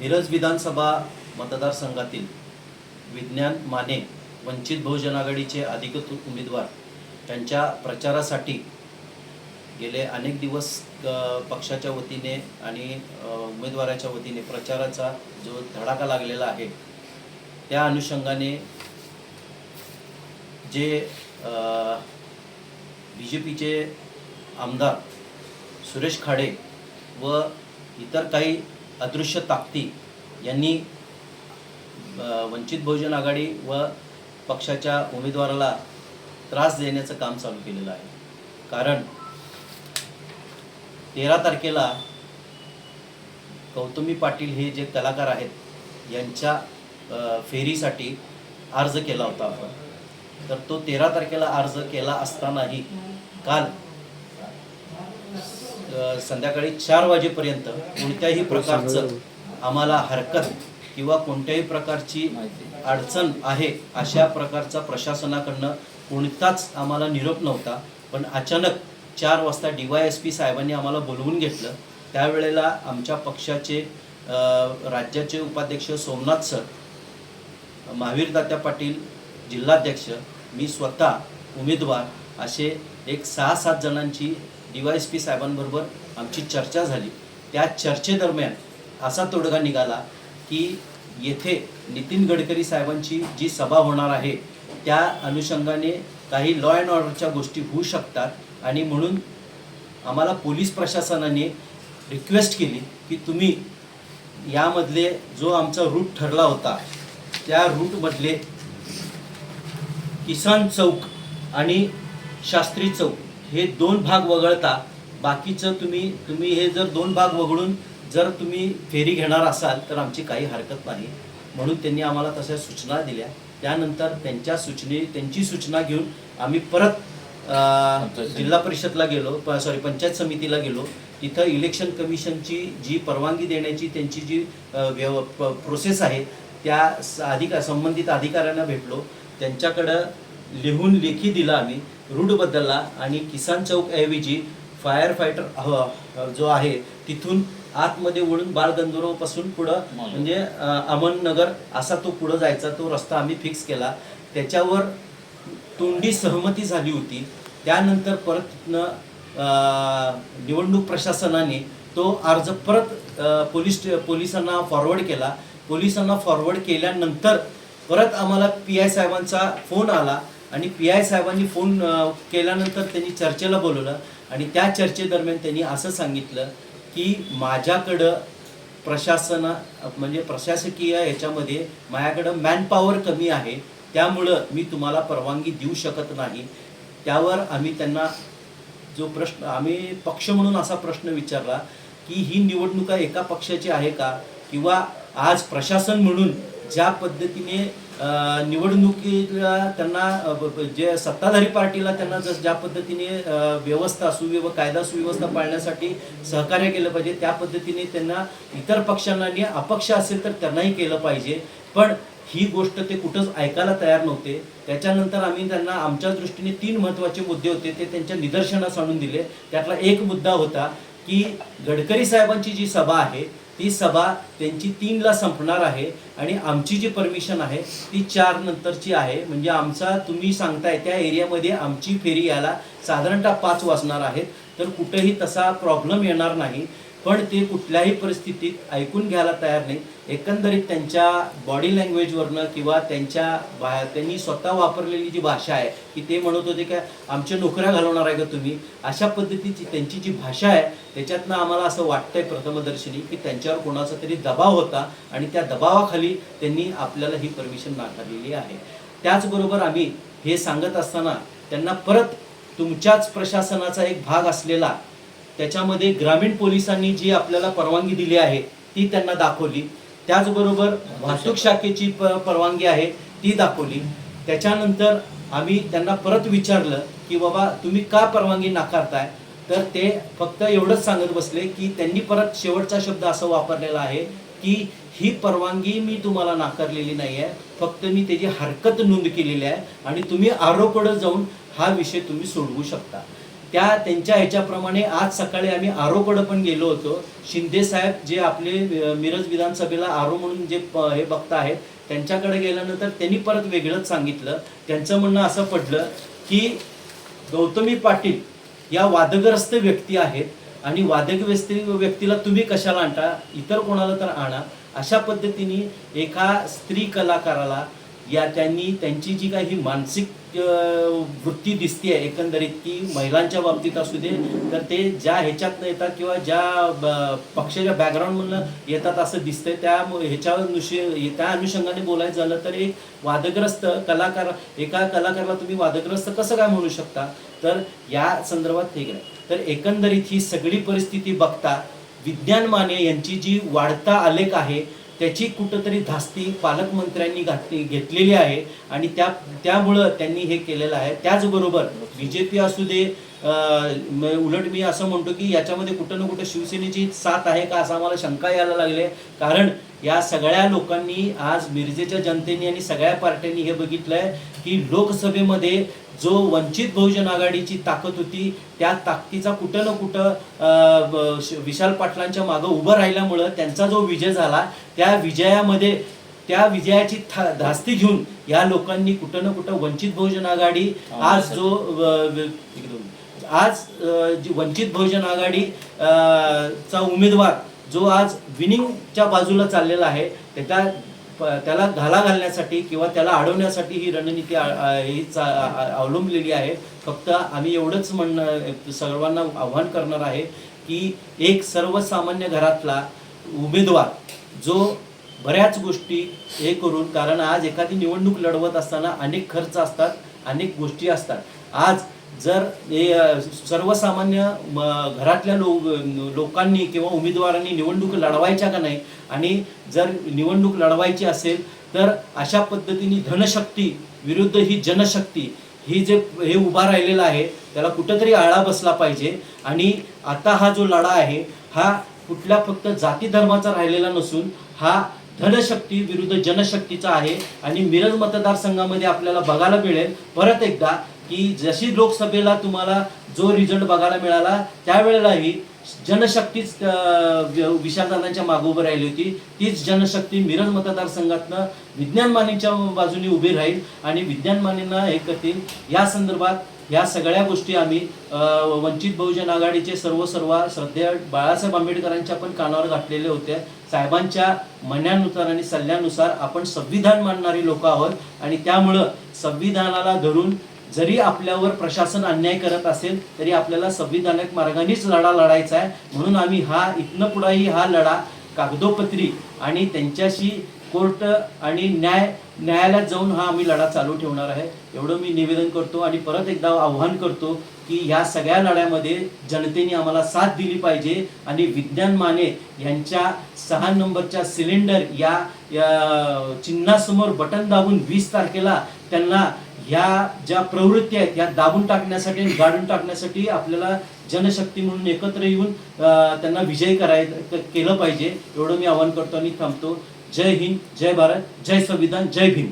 मिरज विधानसभा मतदारसंघातील विज्ञान माने वंचित बहुजन आघाडीचे अधिकृत उमेदवार त्यांच्या प्रचारासाठी गेले अनेक दिवस पक्षाच्या वतीने आणि उमेदवाराच्या वतीने प्रचाराचा जो धडाका लागलेला आहे त्या अनुषंगाने जे बी जे पीचे आमदार सुरेश खाडे व इतर काही अदृश्य ताकती यांनी वंचित बहुजन आघाडी व पक्षाच्या उमेदवाराला त्रास देण्याचं काम चालू केलेलं आहे. कारण तेरा तारखेला गौतमी पाटील हे जे कलाकार आहेत यांच्या फेरीसाठी अर्ज केला होता आपण. तर तो तेरा तारखेला अर्ज केला असतानाही काल संध्याकाळी चार वाजेपर्यंत कोणत्याही प्रकारचं आम्हाला हरकत किंवा कोणत्याही प्रकारची अडचण आहे अशा प्रकारचा प्रशासनाकडनं कोणताच आम्हाला निरोप नव्हता. पण अचानक चार वाजता डी वाय एस पी साहेबांनी आम्हाला बोलवून घेतलं. त्यावेळेला आमच्या पक्षाचे राज्याचे उपाध्यक्ष सोमनाथ सर महावीर दात्या पाटील जिल्हाध्यक्ष मी स्वतः उमेदवार असे एक सहा सात जणांची डी वाय एस पी साहेबांबरोबर आमची चर्चा झाली. त्या चर्चेदरम्यान असा तोडगा निघाला की येथे नितीन गडकरी साहेबांची जी सभा होणार आहे त्या अनुषंगाने काही लॉ अँड ऑर्डरच्या गोष्टी होऊ शकतात आणि म्हणून आम्हाला पोलीस प्रशासनाने रिक्वेस्ट केली की तुम्ही यामधले जो आमचा रूट ठरला होता त्या रूटमधले किसान चौक आणि शास्त्री चौक हे दोन भाग वगळता बाकीचं तुम्ही तुम्ही हे जर दोन भाग वगळून जर तुम्ही फेरी घेणार असाल तर आमची काही हरकत नाही. म्हणून त्यांनी आम्हाला तशा सूचना दिल्या. त्यानंतर त्यांच्या सूचने त्यांची सूचना घेऊन आम्ही परत जिल्हा परिषदला गेलो सॉरी पंचायत समितीला गेलो. तिथं इलेक्शन कमिशनची जी परवानगी देण्याची त्यांची जी व्यव प्रोसेस आहे त्या अधिका संबंधित अधिकाऱ्यांना भेटलो. त्यांच्याकडं लिहून लेखी दिला आम्ही. रूट बदलला आणि किसान चौक ऐवजी फायर फायटर जो आहे तिथून आतमध्ये वळून बाळगंधर्वपासून पुढं म्हणजे अमननगर असा तो पुढं जायचा तो रस्ता आम्ही फिक्स केला. त्याच्यावर तोंडी सहमती झाली होती. त्यानंतर परत निवडणूक प्रशासनाने तो अर्ज परत पोलीस पोलिसांना फॉरवर्ड केला. पोलिसांना फॉरवर्ड केल्यानंतर परत आम्हाला पी आय साहेबांचा फोन आला. आणि पी आय साहेबांनी फोन केल्यानंतर त्यांनी चर्चेला बोलवलं आणि त्या चर्चेदरम्यान त्यांनी असं सांगितलं की माझ्याकडं प्रशासन म्हणजे प्रशासकीय ह्याच्यामध्ये माझ्याकडं मॅनपॉवर कमी आहे त्यामुळं मी तुम्हाला परवानगी देऊ शकत नाही. त्यावर आम्ही त्यांना जो प्रश्न आम्ही पक्ष म्हणून असा प्रश्न विचारला की ही निवडणुका एका पक्षाची आहे का? किंवा आज प्रशासन म्हणून ज्या पद्धतीने निवडणुकीला त्यांना जे सत्ताधारी पार्टीला त्यांना जस ज्या पद्धतीने व्यवस्था सुव्यव कायदा सुव्यवस्था पाळण्यासाठी सहकार्य केलं पाहिजे त्या पद्धतीने त्यांना इतर पक्षांना आणि अपक्ष असेल तर त्यांनाही केलं पाहिजे. पण ही गोष्ट ते कुठंच ऐकायला तयार नव्हते. त्याच्यानंतर आम्ही त्यांना आमच्या दृष्टीने तीन महत्त्वाचे मुद्दे होते ते त्यांच्या निदर्शनास आणून दिले. त्यातला एक मुद्दा होता की गडकरी साहेबांची जी सभा आहे ती सभा त्यांची तीनला संपणार आहे आणि आमची जी परमिशन आहे ती चार नंतरची आहे. म्हणजे आमचा तुम्ही सांगताय त्या एरियामध्ये आमची फेरी यायला साधारणतः पाच वाजणार आहेत. तर कुठेही तसा प्रॉब्लेम येणार नाही. पण ते कुठल्याही परिस्थितीत ऐकून घ्यायला तयार नाही. एकंदरीत त्यांच्या बॉडी लँग्वेजवरनं किंवा त्यांच्या बा त्यांनी स्वतः वापरलेली जी भाषा आहे की ते म्हणत होते का आमच्या नोकऱ्या घालवणार आहे का तुम्ही? अशा पद्धतीची त्यांची जी भाषा आहे त्याच्यातनं आम्हाला असं वाटतंय प्रथमदर्शनी की त्यांच्यावर कोणाचा तरी दबाव होता आणि त्या दबावाखाली त्यांनी आपल्याला ही परमिशन नाकारलेली आहे. त्याचबरोबर आम्ही हे सांगत असताना त्यांना परत तुमच्याच प्रशासनाचा एक भाग असलेला त्याच्यामध्ये ग्रामीण पोलिसांनी जी आपल्याला परवानगी दिली आहे ती त्यांना दाखवली. त्याचबरोबर वाहतूक शाखेची परवानगी आहे ती दाखवली. त्याच्यानंतर आम्ही त्यांना परत विचारलं की बाबा तुम्ही का परवानगी नाकारताय? तर ते फक्त एवढंच सांगत बसले की त्यांनी परत शेवटचा शब्द असा वापरलेला आहे की ही परवानगी मी तुम्हाला नाकारलेली नाही आहे फक्त मी त्याची हरकत नोंद केलेली आहे आणि तुम्ही आरोकडं जाऊन हा विषय तुम्ही सोडवू शकता. त्या त्यांच्या ह्याच्याप्रमाणे आज सकाळी आम्ही आरोकडं पण गेलो होतो. शिंदे साहेब जे आपले मिरज विधानसभेला आरो म्हणून जे प- हे बघता आहेत त्यांच्याकडे गेल्यानंतर त्यांनी परत वेगळंच सांगितलं. त्यांचं म्हणणं असं पडलं की गौतमी पाटील या वादग्रस्त व्यक्ती आहेत आणि वादग्रस्त व्यक्तीला तुम्ही कशाला आणता? इतर कोणाला तर आणा. अशा पद्धतीने एका स्त्री कलाकाराला या त्यांनी त्यांची जी काही मानसिक वृत्ती दिसते एकंदरीत की महिलांच्या बाबतीत असू दे तर ते ज्या ह्याच्यातनं येतात किंवा ज्या पक्षाच्या बॅकग्राऊंडमधनं येतात असं दिसतंय त्या ह्याच्यावर अनुष त्या अनुषंगाने बोलायचं झालं तर एक वादग्रस्त कलाकार एका कलाकाराला तुम्ही वादग्रस्त कसं काय म्हणू शकता? तर या संदर्भात ठीक आहे. तर एकंदरीत ही सगळी परिस्थिती बघता विज्ञान माने यांची जी वाढता आलेख आहे त्याची कुठंतरी धास्ती पालकमंत्र्यांनी घातली घेतलेली आहे आणि त्या त्यामुळं त्यांनी हे केलेलं आहे. त्याचबरोबर बी जे पी असू दे उलट मी असं म्हणतो की याच्यामध्ये कुठं ना कुठं शिवसेनेची साथ आहे का असं आम्हाला शंका यायला लागले. कारण या सगळ्या लोकांनी आज मिरजेच्या जनतेने आणि सगळ्या पार्ट्यांनी हे बघितलंय की लोकसभेमध्ये जो वंचित बहुजन आघाडीची ताकद होती त्या ताकदीचा कुठं ना कुठं विशाल पाटलांच्या मागं उभं राहिल्यामुळं त्यांचा जो विजय झाला त्या विजयामध्ये त्या विजयाची था- धास्ती घेऊन या लोकांनी कुठं ना कुठं वंचित बहुजन आघाडी आज जो आज वंचित बहुजन आघाडी चा उमेदवार जो आज विनिंगच्या बाजूला चाललेला आहे त्याच्या प- त्याला घाला घालण्यासाठी किंवा त्याला अडवण्यासाठी ही रणनीती ही चा- अवलंबलेली आहे. फक्त आम्ही एवढंच म्हणणं सर्वांना आव्हान करणार आहे की एक सर्वसामान्य घरातला उमेदवार जो बऱ्याच गोष्टी हे करून कारण आज एखादी निवडणूक लढवत असताना अनेक खर्च असतात अनेक गोष्टी असतात. आज जर हे सर्वसामान्य म, घरातल्या लोक लोकांनी किंवा उमेदवारांनी निवडणूक लढवायच्या का नाही आणि जर निवडणूक लढवायची असेल तर अशा पद्धतीने धनशक्ती विरुद्ध ही जनशक्ती ही जे हे उभा राहिलेला आहे त्याला कुठंतरी आळा बसला पाहिजे. आणि आता हा जो लढा आहे हा कुठल्या फक्त जाती धर्माचा राहिलेला नसून हा धनशक्ती विरुद्ध जनशक्तीचा आहे. आणि मिरज मतदारसंघामध्ये आपल्याला बघायला मिळेल परत एकदा की जशी लोकसभेला तुम्हाला जो रिझल्ट बघायला मिळाला त्यावेळेलाही जनशक्तीच अं, वि- विशालदादांच्या मागे उभी राहिली होती. तीच जनशक्ती मिरज मतदारसंघातनं विज्ञान मानेच्या बाजूने उभी राहील आणि विज्ञान मानेंना हे करतील. या संदर्भात या सगळ्या गोष्टी आम्ही अं, वंचित बहुजन आघाडीचे सर्व सर्व श्रद्धेय बाळासाहेब आंबेडकरांच्या पण कानावर घातलेले होते. साहेबांच्या म्हणण्यानुसार आणि सल्ल्यानुसार आपण संविधान मानणारी लोक आहोत आणि त्यामुळं संविधानाला धरून जरी आपल्यावर प्रशासन अन्याय करत असेल तरी आपल्याला संविधानिक मार्गानेच लढा लढायचा आहे. म्हणून आम्ही हा इथनं पुढाही हा लढा कागदोपत्री आणि त्यांच्याशी कोर्ट आणि न्याय न्यायालयात जाऊन हा आम्ही लढा चालू ठेवणार आहे. एवढं मी निवेदन करतो आणि परत एकदा आव्हान करतो की ह्या सगळ्या लढ्यामध्ये जनतेने आम्हाला साथ दिली पाहिजे आणि विज्ञान माने यांच्या सहा नंबरच्या सिलेंडर या या चिन्हासमोर बटन दाबून वीस तारखेला त्यांना ह्या ज्या प्रवृत्ती आहेत या दाबून टाकण्यासाठी आणि गाडून टाकण्यासाठी आपल्याला जनशक्ती म्हणून एकत्र येऊन त्यांना विजय कराय केलं पाहिजे. एवढं मी आवाहन करतो आणि थांबतो. जय हिंद जय भारत जय संविधान जय भीम.